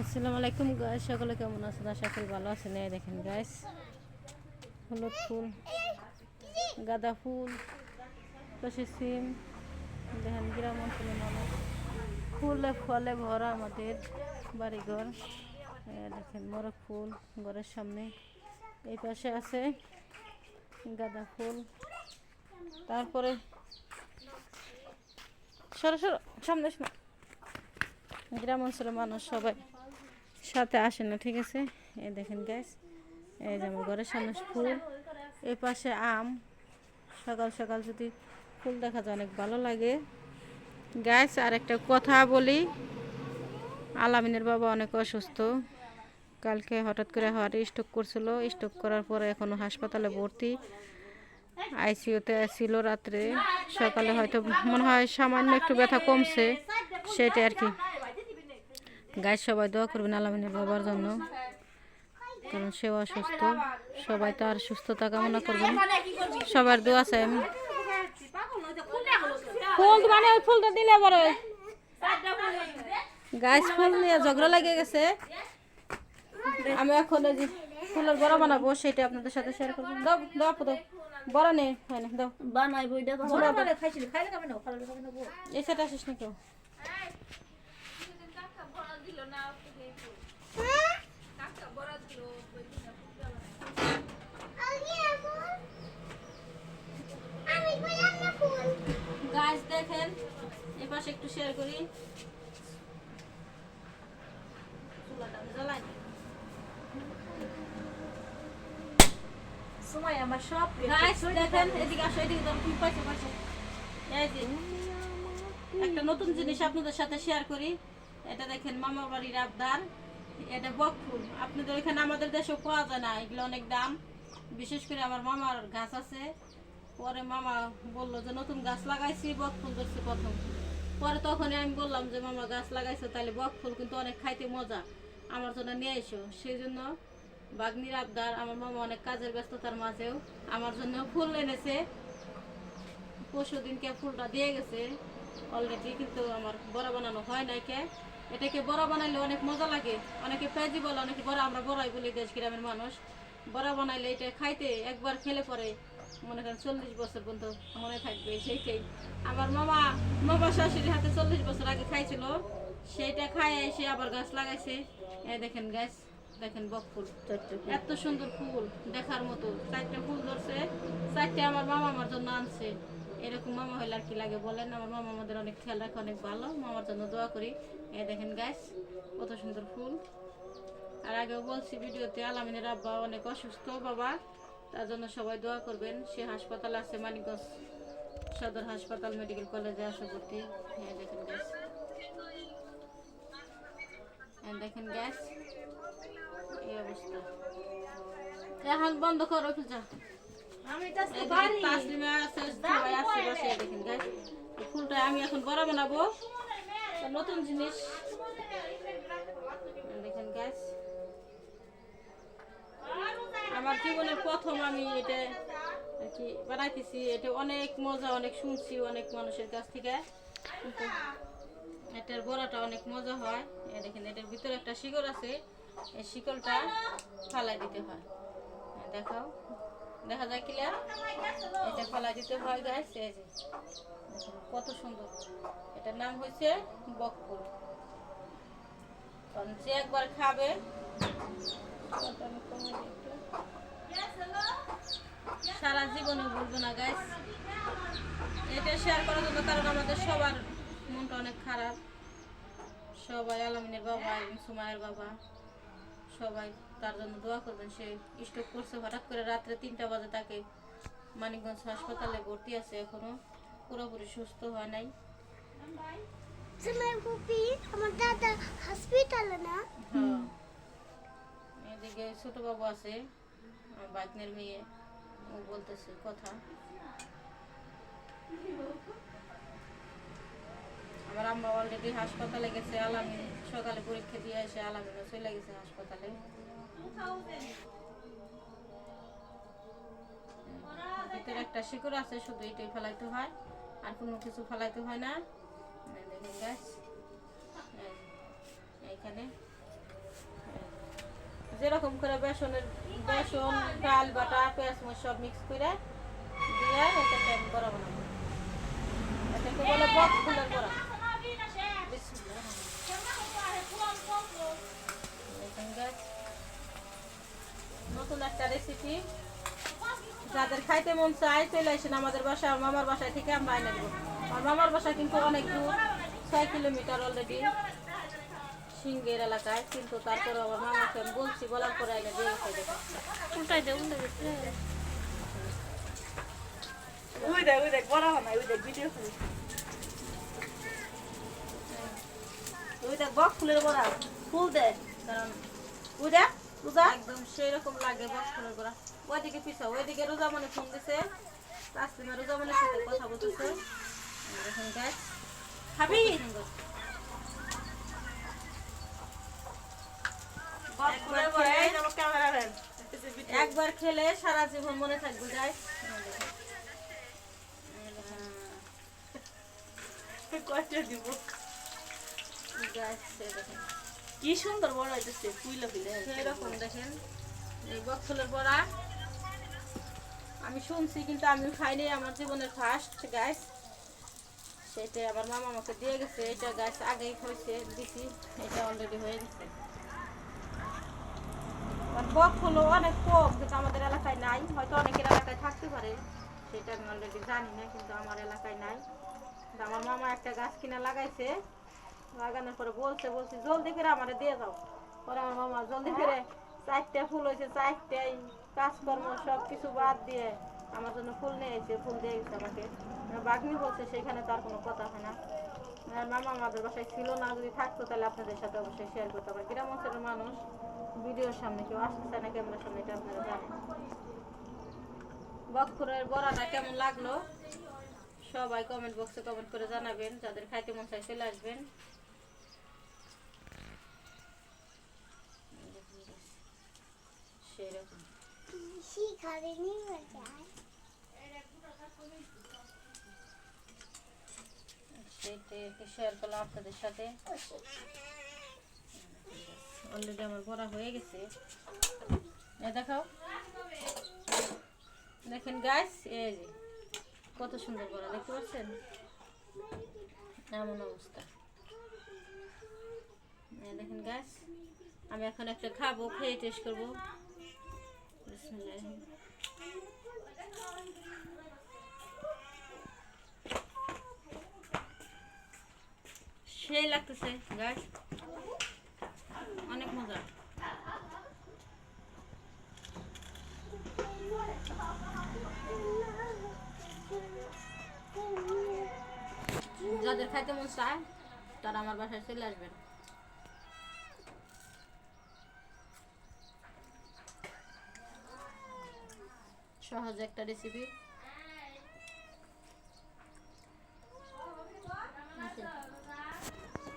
আসসালামু আলাইকুম গাইস সকলে কেমন আছেন? আশা করি ভালো আছেন। এই দেখেন গাইস হলুদ ফুল, গাঁদা ফুল, পাশে সিম, দেখেন, গ্রাম অঞ্চলের মানুষ। ফুলে ফলে ভরা আমাদের বাড়িঘর। দেখেন, মোরগ ফুল ঘরের সামনে। এই পাশে আছে গাঁদা ফুল। তারপরে সরো সরো সামনে। গ্রাম অঞ্চলের মানুষ সবাই। সাথে আসে না, ঠিক আছে? এই দেখেন গ্যাস এই যে আমার ঘরের সামনে ফুল, এই পাশে আম। সকাল সকাল যদি ফুল দেখা যায়, অনেক ভালো লাগে। গ্যাস আর একটা কথা বলি। আলামিনের বাবা অনেক অসুস্থ। কালকে হঠাৎ করে হার্টে স্ট্রোক করছিল। স্ট্রোক করার পরে এখনও হাসপাতালে ভর্তি। আইসিইউতে ছিল রাত্রে। সকালে হয়তো মনে হয় সামান্য একটু ব্যথা কমছে, সেটাই আর কি। গাছ সবাই দোয়া করবেন আলামিনের বাবার জন্য। কারণ সেও অসুস্থ। সবাই তো আর সুস্থতা কামনা করবেন সবার দোয়া চাই আমি। ফুল মানে ওই ফুলটা দিলে বড় গাছ ফুল নিয়ে ঝগড়া লেগে গেছে। আমি এখন ওই যে ফুলের বড় বানাবো সেটা আপনাদের সাথে শেয়ার করব। দাও দাও আপু দাও। বড় নেই হয় না দাও। খাইছিলি খাইলে খাবে না না গো এই সেটা আসিস না কেউ। গাছ দেখেন এই একটু শেয়ার করি। চুলাটা আমি জ্বালাই নি। সময় আমার সব গাছ দেখেন এদিকে আসো এদিকে ধরো কি পাইছে পাইছে। এই যে একটা নতুন জিনিস আপনাদের সাথে শেয়ার করি। এটা দেখেন মামা বাড়ির আবদার। এটা বক ফুল আপনাদের এখানে আমাদের দেশে পাওয়া যায় না, এগুলো অনেক দাম। বিশেষ করে আমার মামার গাছ আছে। পরে মামা বলল যে, নতুন গাছ লাগাইছি বক ফুল ধরছি প্রথম। পরে তখনই আমি বললাম যে, মামা গাছ লাগাইছো তাহলে বক ফুল কিন্তু অনেক খাইতে মজা। আমার জন্য নিয়ে এসো সেই জন্য বাগনির আবদার আমার মামা অনেক কাজের ব্যস্ততার মাঝেও আমার জন্য ফুল এনেছে। পরশু দিনকে ফুলটা দিয়ে গেছে। অলরেডি কিন্তু আমার বড় বানানো হয় নাই কে। এটাকে বড় বানাইলে অনেক মজা লাগে। অনেকে পেঁয়াজি বলে অনেকে বড় আমরা বড়াই বলি দেশ গ্রামের মানুষ। বড় বানাইলে এটা খাইতে একবার খেলে পরে মনে করেন চল্লিশ বছর পর্যন্ত মনে থাকবে সেইটাই। আমার মামা মামা শাশুড়ির হাতে চল্লিশ বছর আগে খাইছিল সেইটা খায় এসে আবার গাছ লাগাইছে। দেখেন গাছ দেখেন বক ফুল। এত সুন্দর ফুল দেখার মতো। চারটে ফুল ধরছে চারটে আমার মামা আমার জন্য আনছে। এরকম মামা হইলে আর কি লাগে? বলেন, আমার মামা আমাদের অনেক খেয়াল রাখে, অনেক ভালো। মামার জন্য দোয়া করি। এই দেখেন গাছ কত সুন্দর ফুল। আর আগেও বলছি, ভিডিওতে আলামিনের আব্বা অনেক অসুস্থ, বাবা। তার জন্য সবাই দোয়া করবেন। সে হাসপাতাল আছে, মানিকগঞ্জ সদর হাসপাতাল, মেডিকেল কলেজে আসে ভর্তি। হ্যাঁ দেখেন গ্যাস হ্যাঁ দেখেন গ্যাস এই অবস্থা। এখন বন্ধ করো যা ফুলটা আমি এখন বড় বানাবো। নতুন জিনিস। দেখেন গাছ আমার জীবনের প্রথম আমি এটা আর কি বানাইতেছি। এটা অনেক মজা অনেক শুনছি অনেক মানুষের কাছ থেকে। কিন্তু এটার বড়াটা অনেক মজা হয়। দেখেন এটার ভিতরে একটা শিকড় আছে। এই শিকড়টা ফালাই দিতে হয়। দেখাও। দেখা যায় ক্লিয়ার এটা ফালাই দিতে হয় গাছ এই যে। কত সুন্দর। এটার নাম হয়েছে বকফুল কারণ যে একবার খাবে। সারা জীবনে ভুলবো না গাছ এটা শেয়ার করার জন্য কারণ আমাদের সবার মনটা অনেক খারাপ। সবাই আলমিনের বাবা সুমায়ের বাবা, সবাই। তার জন্য দোয়া করবেন। সে স্ট্রোক করছে। হঠাৎ করে রাত্রে তিনটা বাজে তাকে মানিকগঞ্জ হাসপাতালে ভর্তি আছে। এখনও পুরোপুরি সুস্থ হয় নাই। আমার দাদা হসপিটালে না? হ্যাঁ। এদিকে ছোট বাবু আছে আমার বাইকনের মেয়ে। ও বলতেছে কথা। আমার আম্মা অলরেডি হাসপাতালে গেছে আলামিন সকালে পরীক্ষা দিয়ে এসে আলামিনও চলে গেছে হাসপাতালে। ভিতরে একটা শিকড় আছে, শুধু এটাই ফেলাইতে হয়, আর কোনো কিছু ফেলাইতে হয় না। দেখেন গাছ এইখানে। যেরকম করে বেসনের, বেসন, ডাল, বাটা, পেঁয়াজ, মরিচ সব মিক্স করে দিয়ে এটাকে বড়া বানাবো। এটাকে বলে বক ফুলের বড়া। নতুন একটা রেসিপি যাদের খাইতে মন চায় চলে আসেন আমাদের বাসা মামার বাসায় থেকে আমরা এনে দেবো। আমার মামার বাসা কিন্তু অনেক দূর ছয় কিলোমিটার অলরেডি সিঙ্গের এলাকায় কিন্তু তারপরে আমার মামাকে আমি বলছি বলার পরে এনে দিয়ে গেছে উল্টাই দে উল্টাই দে ওই দেখ ওই দেখ বড় হয় ওই দেখ ভিডিও করি দেখ বক ফুলের বড়া ফুল দে। কারণ ওই দেখ পূজা একদম সেই রকম লাগে বক্স ফুলের গোড়া। ওইদিকে পিছা ওইদিকে রোজামণি ফোন দিছে। তাসলিমা রোজামণির সাথে কথা বলতেছে। এই গাছ খাবি? বক ফুলের বড়া এই যে আমার ক্যামেরাম্যান একবার খেলে সারা জীবন মনে থাকবে গাছ কষ্ট দিব? কি সুন্দর বড় হইতেছে, ফুইলে ফুইলে সেই রকম দেখেন, এই বক্স ফুলের বড়া। আমি শুনছি, কিন্তু আমি খাইনি, আমার জীবনের ফার্স্ট গাছ সেটা আমার মামা আমাকে দিয়ে গেছে, এটা গাছ আগেই হয়েছে, দিছি, এটা অলরেডি হয়ে গেছে। বক হলো অনেক কম, কিন্তু আমাদের এলাকায় নাই। হয়তো অনেকের এলাকায় থাকতে পারে, সেটা আমি অলরেডি জানি না, কিন্তু আমার এলাকায় নাই। আমার মামা একটা গাছ কিনা লাগাইছে লাগানোর পরে বলছে, বলছি, জলদি করে আমারে দিয়ে যাও পরে আমার মামা জলদি করে চারটে ফুল হয়েছে চারটাই কাজকর্ম সব কিছু বাদ দিয়ে আমার জন্য ফুল নিয়ে এসে ফুল দিয়ে গেছে আমাকে। বাগনি বলছে সেখানে তার কোনো কথা হয় না। মামা আমাদের বাসায় ছিল না, যদি থাকতো তাহলে আপনাদের সাথে অবশ্যই শেয়ার করতে পারি গ্রাম অঞ্চলের মানুষ ভিডিওর সামনে কেউ আসতে না, ক্যামেরার সামনে, এটা আপনারা জানেন। বকফুরের বড়াটা কেমন লাগল? সবাই কমেন্ট বক্সে কমেন্ট করে জানাবেন, যাদের খাইতে মন চাই চলে আসবেন। শেয়ার করলাম আপনাদের সাথে। অলরেডি আমার বড়া হয়ে গেছে। দেখাও। দেখেন গাছ এই যে। কত সুন্দর বড়া দেখতে পাচ্ছেন? এমন অবস্থা। দেখেন গাছ আমি এখন একটা খাব, খেয়ে টেস্ট করব। সেই লাগতেছে গাছ অনেক মজা। যাদের খাইতে মন চায় তারা আমার বাসায় চলে আসবেন। সহজ একটা রেসিপি